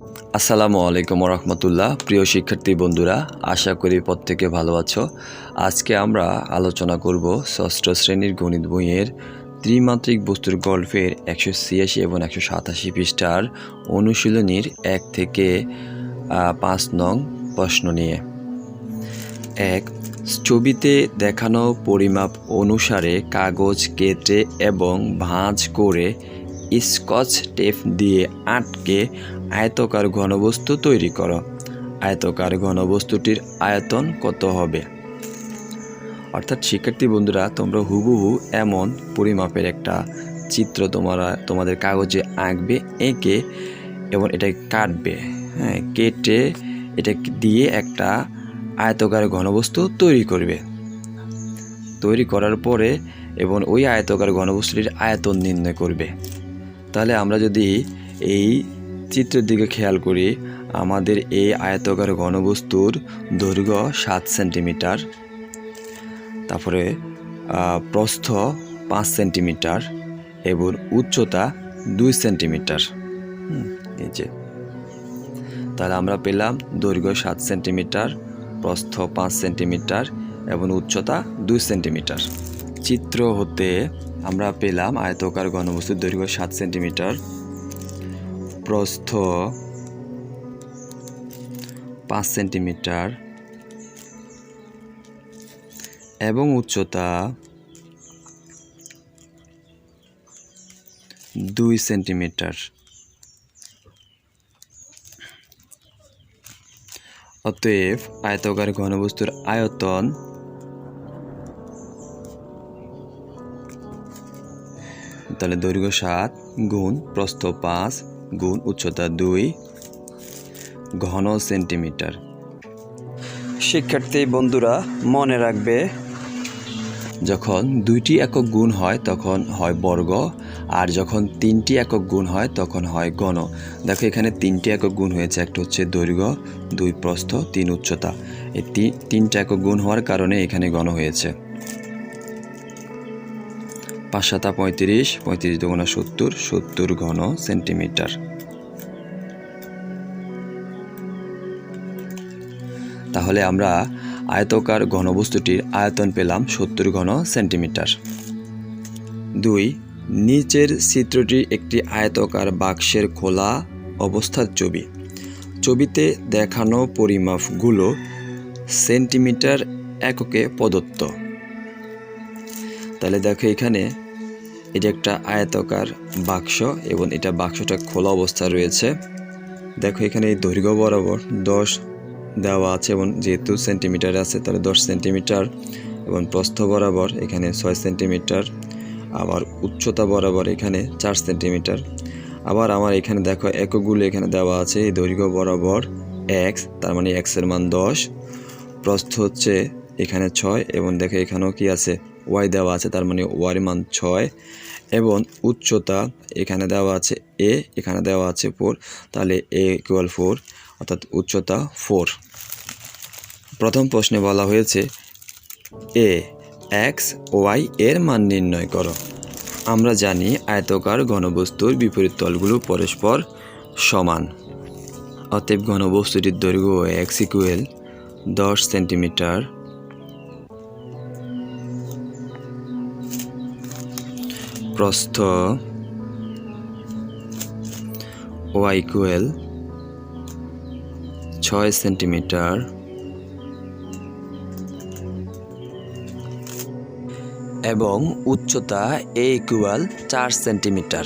আসসালামু আলাইকুম রহমতুল্লাহ প্রিয় শিক্ষার্থী বন্ধুরা, আশা করি প্রত্যেকে ভালো আছো। আজকে আমরা আলোচনা করব ষষ্ঠ শ্রেণির গণিত বইয়ের ত্রিমাত্রিক বস্তুর গল্পের একশো ছিয়াশি এবং একশো সাতাশি পৃষ্ঠার অনুশীলনীর এক থেকে পাঁচ নং প্রশ্ন নিয়ে। এক, ছবিতে দেখানো পরিমাপ অনুসারে কাগজ কেটে এবং ভাঁজ করে স্কচ টেপ দিয়ে আটকে আয়তকার ঘনবস্তু তৈরি করো। আয়তকার ঘনবস্তুটির আয়তন কত হবে? অর্থাৎ শিক্ষার্থী বন্ধুরা, তোমরা হুবহু এমন পরিমাপের একটা চিত্র তোমরা, তোমাদের কাগজে আঁকবে, এঁকে এবং এটা কাটবে। হ্যাঁ কেটে এটা দিয়ে একটা আয়তকার ঘনবস্তু তৈরি করবে। তৈরি করার পরে এবং ওই আয়তকার ঘনবস্তুটির আয়তন নির্ণয় করবে। তাহলে আমরা যদি এই চিত্রের দিকে খেয়াল করি, আমাদের এই আয়তকার ঘনবস্তুর দৈর্ঘ্য সাত সেন্টিমিটার, তারপরে প্রস্থ পাঁচ সেন্টিমিটার এবং উচ্চতা দুই সেন্টিমিটার। এই যে। তাহলে আমরা পেলাম দৈর্ঘ্য সাত সেন্টিমিটার, প্রস্থ পাঁচ সেন্টিমিটার এবং উচ্চতা দুই সেন্টিমিটার। চিত্র হতে আমরা পেলাম আয়তকার ঘনবস্তুর দৈর্ঘ্য সাত সেন্টিমিটার। প্রস্থ পাঁচ সেন্টিমিটার। এবং উচ্চতা দুই সেন্টিমিটার। অতএব আয়তকার ঘনবস্তুর আয়তন তাহলে দৈর্ঘ্য সাত, গুণ প্রস্থ পাঁচ, গুণ উচ্চতা দুই, ঘন সেন্টিমিটার। শিক্ষার্থী বন্ধুরা, মনে রাখবে, যখন দুইটি একক গুণ হয়, তখন হয় বর্গ, আর যখন তিনটি একক গুণ হয়, তখন হয় ঘন। দেখো এখানে তিনটি একক গুণ হয়েছে, একটা হচ্ছে দৈর্ঘ্য, দুই প্রস্থ, তিন উচ্চতা। এই তিনটা একক গুণ হওয়ার কারণে এখানে ঘন হয়েছে। পাঁচ সাতা পঁয়ত্রিশ পঁয়ত্রিশ দুগুণা সত্তর সত্তর ঘন সেন্টিমিটার। তাহলে আমরা আয়তকার ঘনবস্তুটির আয়তন পেলাম সত্তর ঘন সেন্টিমিটার। দুই, নিচের চিত্রটি একটি আয়তকার বাক্সের খোলা অবস্থার ছবি। ছবিতে দেখানো পরিমাপগুলো সেন্টিমিটার এককে প্রদত্ত। তাহলে দেখো এখানে এটা একটা আয়তকার বাক্স এবং এটা বাক্সটা খোলা অবস্থা রয়েছে। দেখো এখানে এই দৈর্ঘ্য বরাবর দশ দেওয়া আছে এবং যেহেতু সেন্টিমিটার আছে তাহলে দশ সেন্টিমিটার এবং প্রস্থ বরাবর এখানে ছয় সেন্টিমিটার, আবার উচ্চতা বরাবর এখানে চার সেন্টিমিটার। আবার আমার এখানে দেখো এককগুলো এখানে দেওয়া আছে, এই দৈর্ঘ্য বরাবর এক্স তার মানে এক্সের মান দশ, প্রস্থ হচ্ছে এখানে ছয় এবং দেখো এখানেও কি আছে? ওয়াই দেওয়া আছে, তার মানে ওয়ার মান ছয়, এবং উচ্চতা এখানে দেওয়া আছে এ এখানে দেওয়া আছে ফোর তাহলে এ ইকুয়াল ফোর অর্থাৎ উচ্চতা ফোর প্রথম প্রশ্নে বলা হয়েছে এ এক্স ওয়াই এর মান নির্ণয় করো। আমরা জানি আয়তকার ঘনবস্তুর বিপরীত তলগুলো পরস্পর সমান। অতএব ঘনবস্তুটির দৈর্ঘ্য এক্স ইকুয়েল দশ সেন্টিমিটার প্রস্থ ওয়াই ইকুয়েল ছয় সেন্টিমিটার। এবং উচ্চতা এ ইকুয়াল চার সেন্টিমিটার।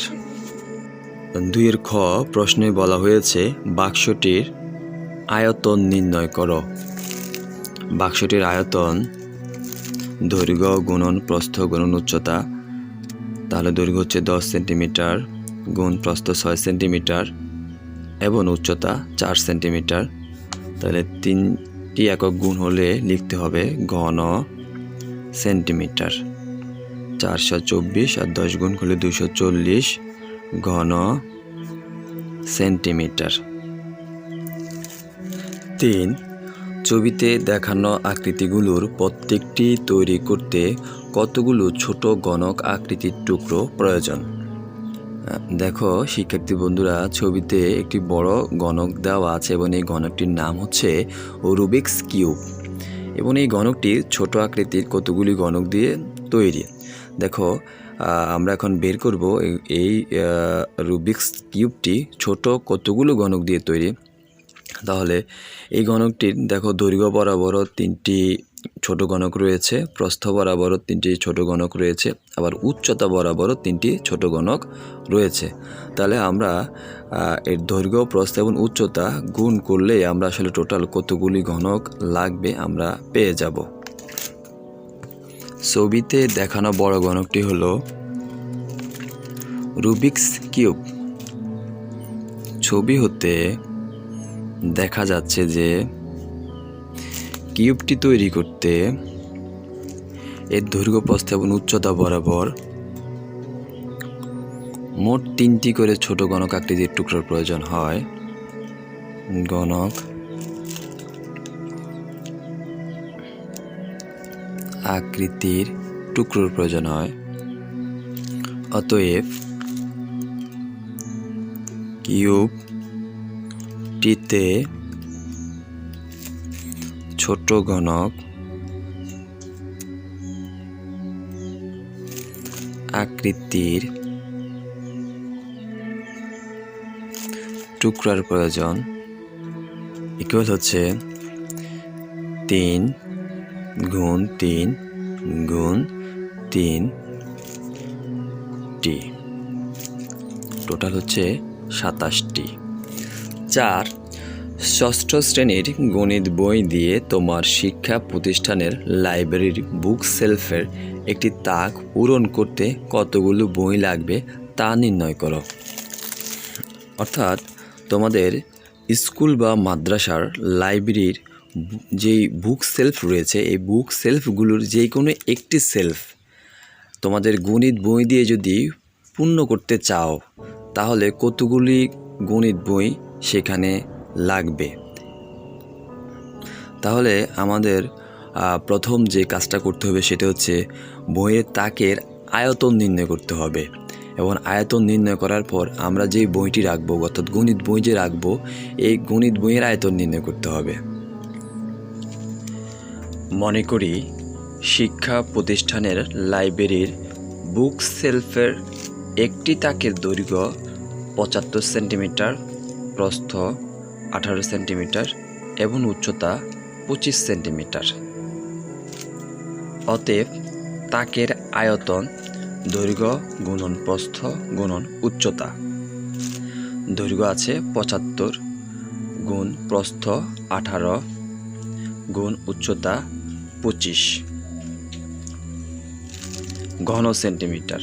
দুইয়ের খ প্রশ্নে বলা হয়েছে বাক্সটির আয়তন নির্ণয় করো। বাক্সটির আয়তন দৈর্ঘ্য, গুণন, প্রস্থ, গুণন, উচ্চতা তাহলে দৈর্ঘ্য হচ্ছে দশ সেন্টিমিটার, গুণ প্রস্থ ছয় সেন্টিমিটার এবং উচ্চতা চার সেন্টিমিটার। তাহলে তিনটি একক গুণ হলে লিখতে হবে ঘন সেন্টিমিটার। চারশো চব্বিশ আর দশ গুণ হলে দুশো চল্লিশ, ঘন সেন্টিমিটার। তিন, ছবিতে দেখানো আকৃতিগুলোর প্রত্যেকটি তৈরি করতে কতগুলো ছোট গণক আকৃতির টুকরো প্রয়োজন? দেখো, শিক্ষার্থী বন্ধুরা, ছবিতে একটি বড় গণক দেওয়া আছে এবং এই গণকটির নাম হচ্ছে রুবিক্স কিউব। এবং এই গণকটি ছোট আকৃতির কতগুলি গণক দিয়ে তৈরি। দেখো আমরা এখন বের করব এই- রুবিক্স কিউবটি ছোট কতগুলো গণক দিয়ে তৈরি। তাহলে এই গণকটির, দেখো, দৈর্ঘ্য বরাবরও তিনটি ছোট গণক রয়েছে, প্রস্থ বরাবরও তিনটি ছোট গণক রয়েছে, আবার উচ্চতা বরাবরও তিনটি ছোট গণক রয়েছে। তাহলে আমরা এর দৈর্ঘ্য, প্রস্থ এবং উচ্চতা গুণ করলে আমরা আসলে টোটাল কতগুলি ঘনক লাগবে আমরা পেয়ে যাব। ছবিতে দেখানো বড় গণকটি হলো রুবিক্স কিউব। ছবি হতে দেখা যাচ্ছে যে কিউবটি তৈরি করতে এর দৈর্ঘ্য প্রস্থ এবং উচ্চতা বরাবর মোট তিনটি করে ছোট গণক আকৃতির টুকরোর প্রয়োজন হয়। গণক আকৃতির টুকরোর প্রয়োজন হয়। অতএব কিউবটিতে ছোট ঘনক। আকৃতির টুকরার প্রয়োজন। ইকুয়াল হচ্ছে তিন গুণ তিন গুণ তিন টি। টোটাল হচ্ছে সাতাশটি চার ষষ্ঠ শ্রেণির গণিত বই দিয়ে তোমার শিক্ষা প্রতিষ্ঠানের লাইব্রেরির বুক সেলফের একটি তাক পূরণ করতে কতগুলো বই লাগবে তা নির্ণয় করো। অর্থাৎ তোমাদের স্কুল বা মাদ্রাসার লাইব্রেরির যেই বুক সেলফ রয়েছে, এই বুক সেলফগুলোর যে কোনো একটি সেলফ তোমাদের গণিত বই দিয়ে যদি পূর্ণ করতে চাও, তাহলে কতগুলি গণিত বই সেখানে লাগবে। তাহলে আমাদের প্রথম যে কাজটা করতে হবে সেটা হচ্ছে বইয়ের তাকের আয়তন নির্ণয় করতে হবে। এবং আয়তন নির্ণয় করার পর আমরা যে বইটি রাখব, অর্থাৎ গণিত বই যে রাখব, এই গণিত বইয়ের আয়তন নির্ণয় করতে হবে। মনে করি শিক্ষা প্রতিষ্ঠানের লাইব্রেরির বুক সেলফের একটি তাকের দৈর্ঘ্য পঁচাত্তর সেন্টিমিটার প্রস্থ আঠারো সেন্টিমিটার এবং উচ্চতা পঁচিশ সেন্টিমিটার। অতএব তাকের আয়তন, দৈর্ঘ্য, গুণন প্রস্থ, গুণন উচ্চতা। দৈর্ঘ্য আছে পঁচাত্তর, গুণ প্রস্থ আঠারো, গুণ উচ্চতা পঁচিশ। ঘন সেন্টিমিটার।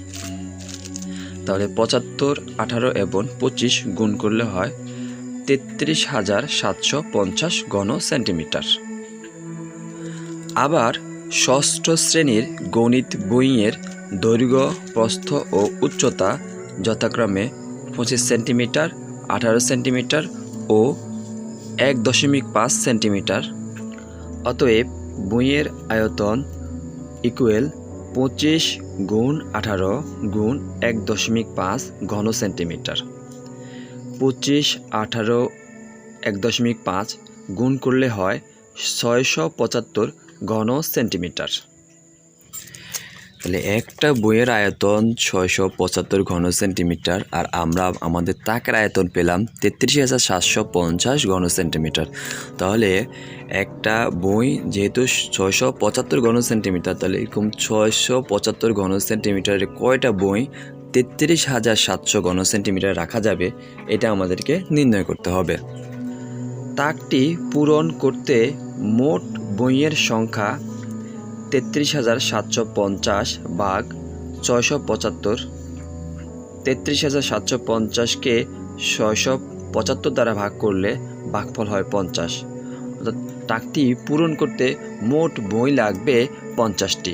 তাহলে পঁচাত্তর, আঠারো এবং পঁচিশ গুণ করলে হয় তেত্রিশ হাজার সাতশো পঞ্চাশ ঘন সেন্টিমিটার আবার ষষ্ঠ শ্রেণির গণিত বইয়ের দৈর্ঘ্য, প্রস্থ ও উচ্চতা যথাক্রমে পঁচিশ সেন্টিমিটার, আঠারো সেন্টিমিটার ও এক দশমিক পাঁচ সেন্টিমিটার। অতএব বইয়ের আয়তন ইকুয়েল পঁচিশ গুণ আঠারো গুণ এক দশমিক পাঁচ ঘন সেন্টিমিটার পঁচিশ, আঠারো, এক দশমিক পাঁচ গুণ করলে হয় ছয়শো পঁচাত্তর ঘন সেন্টিমিটার। তাহলে একটা বইয়ের আয়তন ছয়শো পঁচাত্তর ঘন সেন্টিমিটার আর আমরা আমাদের তাকের আয়তন পেলাম তেত্রিশ হাজার সাতশো পঞ্চাশ ঘন সেন্টিমিটার। তাহলে একটা বই যেহেতু ছয়শো পঁচাত্তর ঘন সেন্টিমিটার, তাহলে এরকম ছয়শো পঁচাত্তর ঘন সেন্টিমিটারে কয়টা বই তেত্রিশ হাজার সাতশো ঘন সেন্টিমিটার রাখা যাবে, এটা আমাদেরকে নির্ণয় করতে হবে। তাকটি পূরণ করতে মোট বইয়ের সংখ্যা তেত্রিশ হাজার সাতশো পঞ্চাশ বাঘ ছয়শো পঁচাত্তর। তেত্রিশ হাজার সাতশো পঞ্চাশকে ছয়শো পঁচাত্তর দ্বারা ভাগ করলে ভাগফল হয় পঞ্চাশ। অর্থাৎ টাকটি পূরণ করতে মোট বই লাগবে পঞ্চাশটি।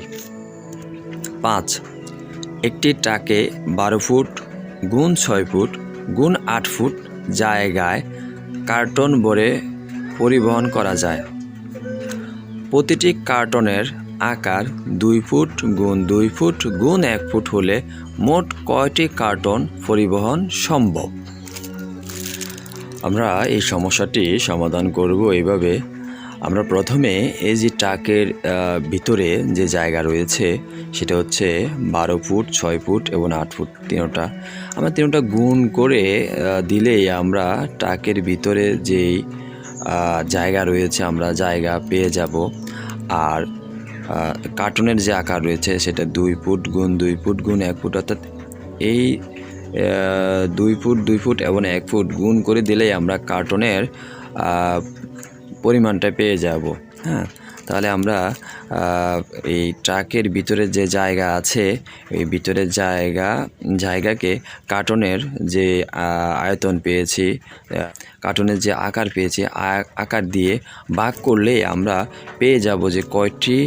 পাঁচ একটি টাকে বারো ফুট, গুণ ছয় ফুট, গুণ আট ফুট জায়গায় কার্টন ভরে পরিবহন করা যায়। প্রতিটি কার্টনের আকার দুই ফুট, গুণ দুই ফুট, গুণ এক ফুট হলে মোট কয়টি কার্টন পরিবহন সম্ভব? আমরা এই সমস্যাটি সমাধান করব এইভাবে আমরা প্রথমে এই যে ট্রাকের ভিতরে যে জায়গা রয়েছে, সেটা হচ্ছে বারো ফুট, ছয় ফুট এবং আট ফুট তিনোটা। আমরা তিনোটা গুণ করে দিলেই আমরা ট্রাকের ভিতরে যেই জায়গা রয়েছে, আমরা জায়গা পেয়ে যাব। আর কার্টুনের যে আকার রয়েছে, সেটা দুই ফুট গুণ দুই ফুট গুণ এক ফুট, অর্থাৎ এই দুই ফুট দুই ফুট এবং এক ফুট গুণ করে দিলেই আমরা কার্টনের পরিমাণটা পেয়ে যাব হ্যাঁ? তাহলে আমরা এই ট্রাকের ভিতরে যে জায়গা আছে, এই ভিতরের জায়গা, জায়গাকে কার্টনের যে আয়তন পেয়েছি কার্টনের যে আকার পেয়েছি আকার দিয়ে ভাগ করলে আমরা পেয়ে যাব যে কয়টি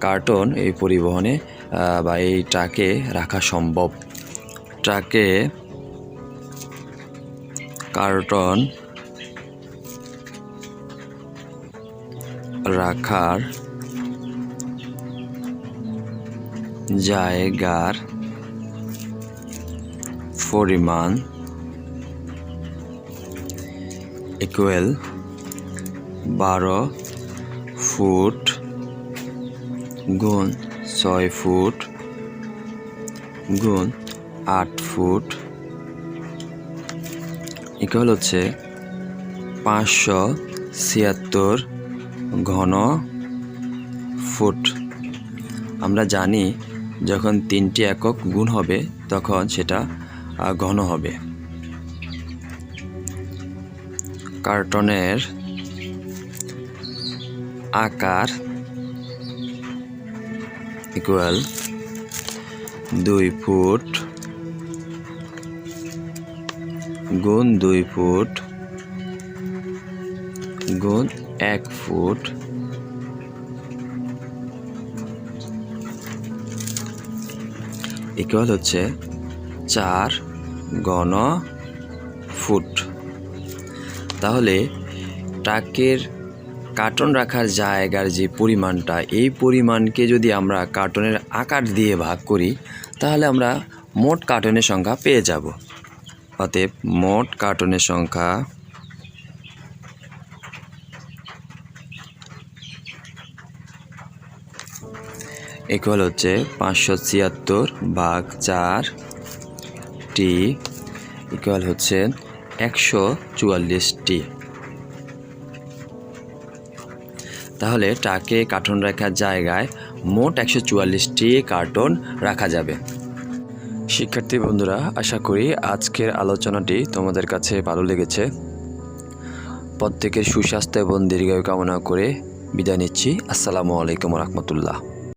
কার্টন এই পরিবহনে বা এই ট্রাকে রাখা সম্ভব। ট্রাকে কার্টন রাখার জায়গার পরিমাণ ইকুয়াল বারো ফুট গুণ ছয় ফুট গুণ আট ফুট ইকুয়াল হচ্ছে পাঁচশো ছিয়াত্তর ঘন ফুট। আমরা জানি যখন তিনটি একক গুণ হবে, তখন সেটা ঘন হবে। কার্টনের আকার ইকুয়াল দুই ফুট গুণ দুই ফুট গুণ এক ফুট। ইকুয়াল হচ্ছে চার ঘন ফুট। তাহলে ট্রাকের কার্টন রাখার জায়গার যে পরিমাণটা, এই পরিমাণকে যদি আমরা কার্টনের আকার দিয়ে ভাগ করি, তাহলে আমরা মোট কার্টনের সংখ্যা পেয়ে যাব। অতএব মোট কার্টনের সংখ্যা ইকুয়াল হচ্ছে পাঁচশো ছিয়াত্তর ভাগ চার টি ইকুয়াল হচ্ছে একশো চুয়াল্লিশটি তাহলে টাকে কার্টন রাখার জায়গায় মোট একশো চুয়াল্লিশটি কার্টন রাখা যাবে। শিক্ষার্থী বন্ধুরা, আশা করি আজকের আলোচনাটি তোমাদের কাছে ভালো লেগেছে। প্রত্যেকের সুস্বাস্থ্য এবং দীর্ঘায়ু কামনা করে বিদায় নিচ্ছি। আসসালামু আলাইকুম রহমতুল্লাহ।